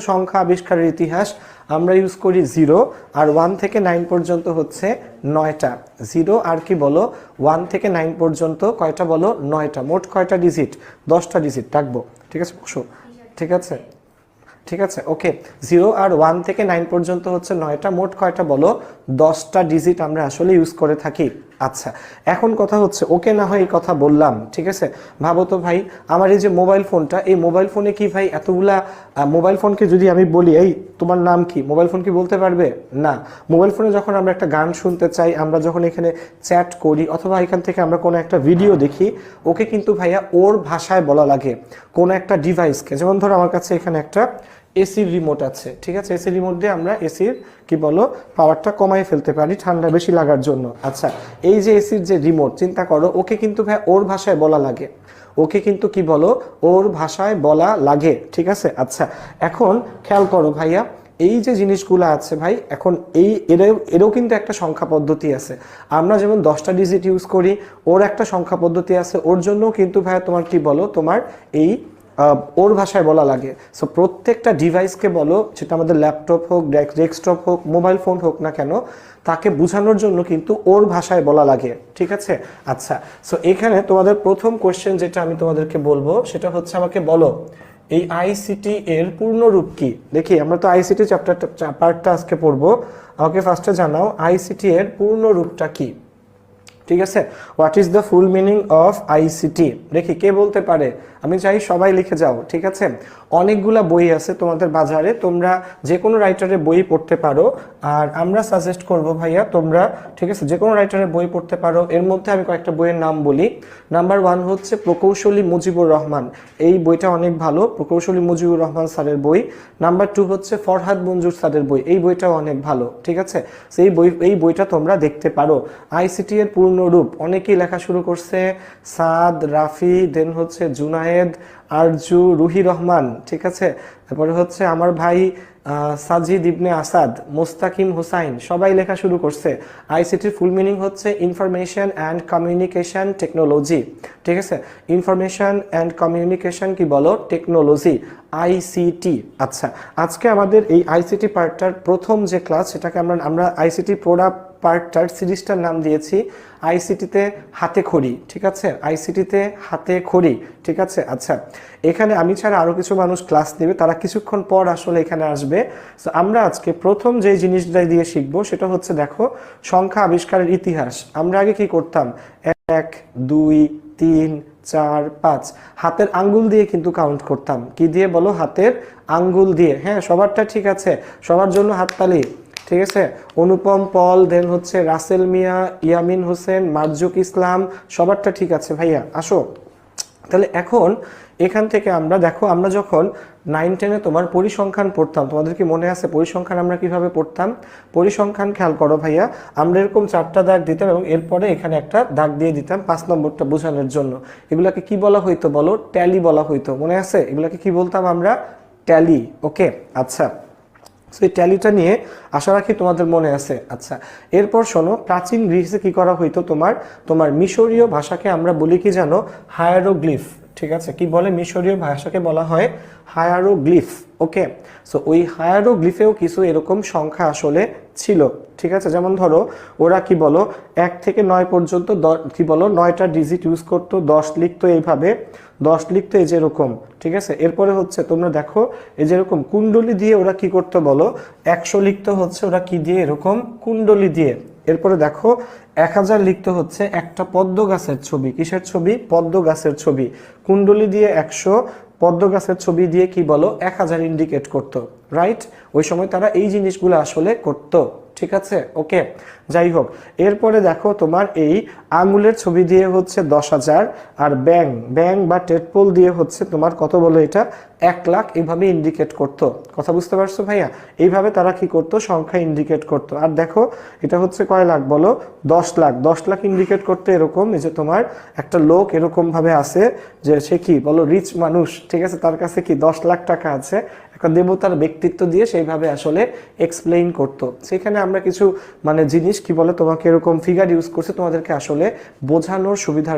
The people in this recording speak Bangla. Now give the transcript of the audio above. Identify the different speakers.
Speaker 1: সংখ্যা আবিষ্কারের ইতিহাস আমরা ইউজ করি জিরো আর ওয়ান থেকে নাইন পর্যন্ত হচ্ছে নয়টা। জিরো আর কি বলো? ওয়ান থেকে নাইন পর্যন্ত কয়টা বলো? নয়টা। মোট কয়টা ডিজিট দশটা ডিজিট রাখব। ঠিক আছে? ঠিক আছে? ঠিক আছে? ওকে জিরো আর ওয়ান থেকে নাইন পর্যন্ত হচ্ছে নয়টা। মোট কয়টা বলো? দশটা ডিজিট আমরা আসলে ইউজ করে থাকি। আচ্ছা এখন কথা হচ্ছে, ওকে না হয় এই কথা বললাম, ঠিক আছে? ভাবো তো ভাই, আমার এই যে মোবাইল ফোনটা এই মোবাইল ফোনে কি ভাই এতগুলা মোবাইল ফোনকে যদি আমি বলি, এই তোমার নাম কি? মোবাইল ফোন কি বলতে পারবে? না। মোবাইল ফোনে যখন আমরা একটা গান শুনতে চাই, আমরা যখন এখানে চ্যাট করি, অথবা এখান থেকে আমরা কোনো একটা ভিডিও দেখি, ওকে কিন্তু ভাইয়া ওর ভাষায় বলা লাগে, কোনো একটা ডিভাইসকে যেমন ধরো আমার কাছে এখানে একটা এসির রিমোট আছে, ঠিক আছে? এসির রিমোট দিয়ে আমরা এসির কি বলো পাওয়ারটা কমাই ফেলতে পারি ঠান্ডা বেশি লাগার জন্য। আচ্ছা এই যে এসির যে রিমোট চিন্তা করো, ওকে কিন্তু ভাই ওর ভাষায় বলা লাগে। ওকে কিন্তু কি বলো, ওর ভাষায় বলা লাগে, ঠিক আছে? আচ্ছা এখন খেয়াল করো ভাইয়া, এই যে জিনিসগুলো আছে ভাই, এখন এই এরও এরও কিন্তু একটা সংখ্যা পদ্ধতি আছে। আমরা যেমন দশটা ডিজিট ইউজ করি, ওর একটা সংখ্যা পদ্ধতি আছে, ওর জন্যও কিন্তু ভাইয়া তোমার কি বলো, তোমার এই ওর ভাষায় বলা লাগে। সো প্রত্যেকটা ডিভাইসকে বলো, সেটা আমাদের ল্যাপটপ হোক ডেস্কটপ হোক, মোবাইল ফোন হোক না কেন, তাকে বোঝানোর জন্য কিন্তু ওর ভাষায় বলা লাগে। ঠিক আছে? আচ্ছা সো এখানে তোমাদের প্রথম কোশ্চেন যেটা আমি তোমাদেরকে বলব, সেটা হচ্ছে আমাকে বলো, এই আইসিটি এর পূর্ণ রূপ কি? দেখি, আমরা তো আইসিটি চ্যাপ্টারটা পার্টটা আজকে পড়ব। আমাকে ফার্স্টে জানাও আইসিটি এর পূর্ণ রূপটা কি? ঠিক আছে? What is the full meaning of ICT দেখি, কে বলতে পারে? আমি চাই সবাই লিখে যাও, ঠিক আছে? অনেকগুলা বই আছে তোমাদের বাজারে, তোমরা যে কোনো রাইটারের বই পড়তে পারো। আর আমরা সাজেস্ট করব ভাইয়া, তোমরা, ঠিক আছে যে কোনো রাইটারের বই পড়তে পারো। এর মধ্যে আমি কয়েকটা বইয়ের নাম বলি। নাম্বার ওয়ান হচ্ছে প্রকৌশলী মুজিবুর রহমান। এই বইটা অনেক ভালো, প্রকৌশলী মুজিবুর রহমান স্যারের বই। নাম্বার টু হচ্ছে ফরহাদ মঞ্জুর স্যারের বই। এই বইটাও অনেক ভালো, ঠিক আছে? সেই বই, এই বইটা তোমরা দেখতে পারো। আইসিটি এর পূর্ণ রূপ অনেকেই লেখা শুরু করছে, সাদ, রাফি দেন হচ্ছে জুনায়েদ, আরজু, রুহি রহমান, ঠিক আছে? তারপরে হচ্ছে আমার ভাই সাজিদ ইবনে আসাদ, মোস্তাকিম হুসাইন, সবাই লেখা শুরু করছে। আইসিটির ফুল মিনিং হচ্ছে ইনফরমেশন অ্যান্ড কমিউনিকেশন টেকনোলজি ঠিক আছে? ইনফরমেশন অ্যান্ড কমিউনিকেশন কি বলো? টেকনোলজি আইসিটি আচ্ছা। আজকে আমাদের এই আইসিটি পার্টটার প্রথম যে ক্লাস সেটাকে আমরা আমরা আইসিটি প্রোডাক্ট পার্টটার সিরিজটার নাম দিয়েছি, আইসিটিতে হাতে খড়ি, ঠিক আছে? আইসিটিতে হাতে খড়ি, ঠিক আছে? আচ্ছা এখানে আমি ছাড়া আরও কিছু মানুষ ক্লাস নেবে, তারা কিছুক্ষণ পর আসলে এখানে আসবে। তো আমরা আজকে প্রথম যে জিনিসটা দিয়ে শিখব, সেটা হচ্ছে দেখো, সংখ্যা আবিষ্কারের ইতিহাস। আমরা আগে কি করতাম? এক, দুই, তিন, চার, পাঁচ। হাতের আঙ্গুল দিয়ে কিন্তু কাউন্ট করতাম। কি দিয়ে বলো? হাতের আঙ্গুল দিয়ে। হ্যাঁ সবারটা ঠিক আছে। সবার জন্য হাততালি। ঠিক আছে? অনুপম, পল দেন হচ্ছে রাসেল মিয়া, ইয়ামিন হোসেন, মার্জুক ইসলাম, সবারটা ঠিক আছে ভাইয়া। আসো। তাহলে এখন এখান থেকে আমরা, দেখো, আমরা যখন নাইন টেনে তোমার পরিসংখ্যান পড়তাম, তোমাদের কি মনে আছে পরিসংখ্যান আমরা কীভাবে পড়তাম? পরিসংখ্যান খেয়াল করো ভাইয়া, আমরা এরকম চারটা দাগ দিতাম এবং এরপরে এখানে একটা দাগ দিয়ে দিতাম পাঁচ নম্বরটা বোঝানোর জন্য। এগুলাকে কি বলা হইতো বলো? ট্যালি বলা হইতো। মনে আছে? এগুলাকে কি বলতাম আমরা? ট্যালি ওকে আচ্ছা। এই ট্যালিটা নিয়ে আশা রাখি তোমাদের মনে আছে। আচ্ছা এরপর শোনো, প্রাচীন গ্রিসে কি করা হইতো তোমার? তোমার মিশরীয় ভাষাকে আমরা বলি কি জানো? হায়ারোগ্লিফ। ঠিক আছে? কি বলে মিশরীয় ভাষাকে বলা হয় হায়ারোগ্লিফ, ওকে? সো ওই হায়ারোগ্লিফেও কিছু এরকম সংখ্যা আসলে ছিল, ঠিক আছে? যেমন ধরো, ওরা কি বলো, এক থেকে নয় পর্যন্ত কি বলো, নয়টা ডিজিট ইউজ করতো, দশ লিখতো এইভাবে, দশ লিখতো এই যেরকম ঠিক আছে? এরপরে হচ্ছে তোমরা দেখো, এই যেরকম কুণ্ডলি দিয়ে ওরা কি করতো বলো, একশো লিখতে হচ্ছে ওরা কি দিয়ে, এরকম কুণ্ডলি দিয়ে এরপরে দেখো, এক হাজার লিখতে হচ্ছে একটা পদ্ম গাছের ছবি। কিসের ছবি? পদ্ম গাছের ছবি। কুণ্ডলি দিয়ে একশো, পদ্ম গাছের ছবি দিয়ে কি বলো? এক হাজার ইন্ডিকেট করতো রাইট ওই সময় তারা এই জিনিসগুলো আসলে করতো। ঠিক আছে? ওকে যাই হোক, এরপরে দেখো তোমার এই আঙুলের ছবি দিয়ে হচ্ছে দশ হাজার আর ব্যাং ব্যাং বা টেটপোল দিয়ে হচ্ছে তোমার কত বলো এটা? এক লাখ, এইভাবে ইন্ডিকেট করতো। কথা বুঝতে পারছ ভাইয়া? এইভাবে তারা কি করতো? সংখ্যা ইন্ডিকেট করতো। আর দেখো, এটা হচ্ছে কয় লাখ বলো? দশ লাখ। দশ লাখ ইন্ডিকেট করতে এরকম এই যে তোমার একটা লোক এরকম ভাবে আছে যে সে কি বলো? রিচ মানুষ। ঠিক আছে? তার কাছে কি দশ লাখ টাকা আছে? দেবতার ব্যক্তিত্ব দিয়ে সেইভাবে আসলে এক্সপ্লেইন করতো। সেখানে আমরা কিছু মানে জিনিস কি বলে, তোমাকে এরকম ফিগার ইউজ করছে, তোমাদেরকে আসলে বোঝানোর সুবিধার